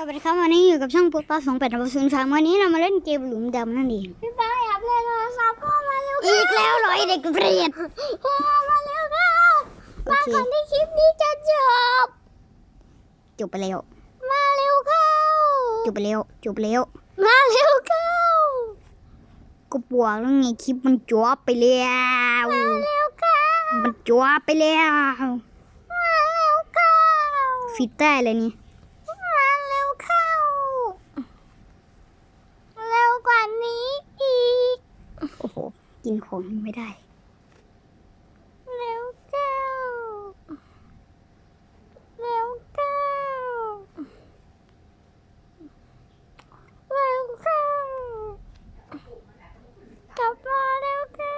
สวัสดีครับวันนี้อยู่กับช่องปุ๊บป้าสองแปดศูนย์สามวันนี้เรามาเล่นเกมหลุมดำนั่นเองพี่ป้าอยากเล่นโทรศัพท์ก็มาเร็วอีกแล้วเหรอไอเด็กเปรียดพ่อมาเร็วเข้าโอมาเคก่อนที่คลิปนี้จะจบจบไปแล้วมาเร็วเข้าจบไปแล้วจบไปแล้วมาเร็วเข้าก็บอกแล้วไงคลิปมันจบไปแล้วมาเร็วเข้ามันจบไปแล้วมาเร็วเข้าฟิตได้เลยนี่ มาเร็วเข้าเร็วกว่านี้อีก โอ้โห กินของนี่ไม่ได้เร็วเข้าเร็วเข้าเร็วเข้ากลับมาเร็วเข้า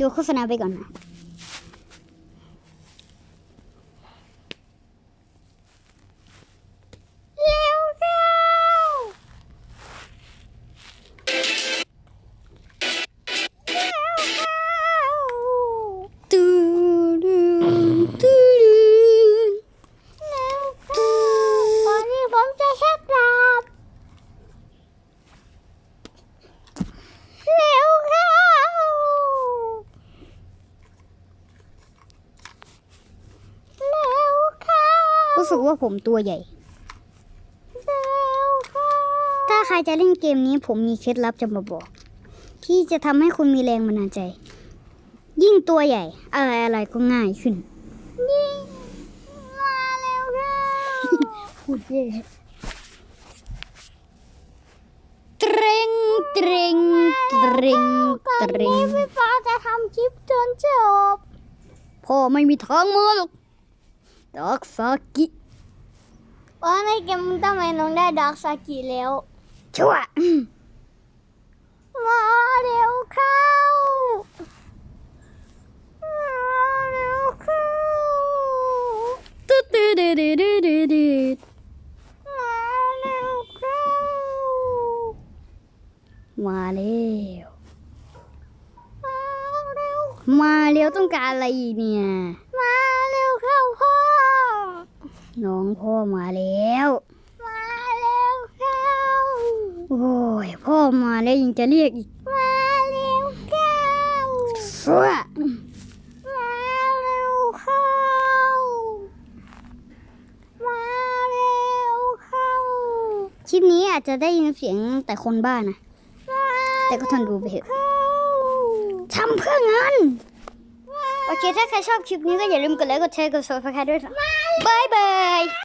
ดูโฆษณาไปก่อนนะ รู้สึกว่าผมตัวใหญ่เร็วเข้าถ้าใครจะเล่นเกมนี้ผมมีเคล็ดลับจะมาบอก ที่จะทำให้คุณมีแรงบันดาลใจ ยิ่งตัวใหญ่ อะไรอะไรก็ง่ายขึ้นยิงมาเร็วเข้าพูดเย่เตรงเตรงเตรงเตก่อนรนี้งพี่ฟ้าจะทำคลิปจนจบพ่อไม่มีทางมาหรอก ดอกซากิว่าในเกมทำไมน้องได้ดาร์กซากิแล้ว ชั่วมาเร็วเข้ามาเร็วเข้าตืดตืดตืดตืดตืดตืดมาเร็วเข้ามาแล้วมาเร็วมาแล้วต้องการอะไรอีกเนี่ย น้องพ่อมาแล้ว มาเร็วเข้าโอ้ยพ่อมาแล้วยังจะเรียกอีก มาเร็วเข้าสัวมาเร็วเข้า มาเร็วเข้า คลิปนี้อาจจะได้ยินเสียงแต่คนบ้านะมาแต่ก็ทนดูไปเถอะเข้าทำเพื่อเงิน โอเค ถ้าใครชอบคลิปนี้ก็อย่าลืมกดไลค์กดแชร์กดซับสไครต์ด้วยนะบายบาย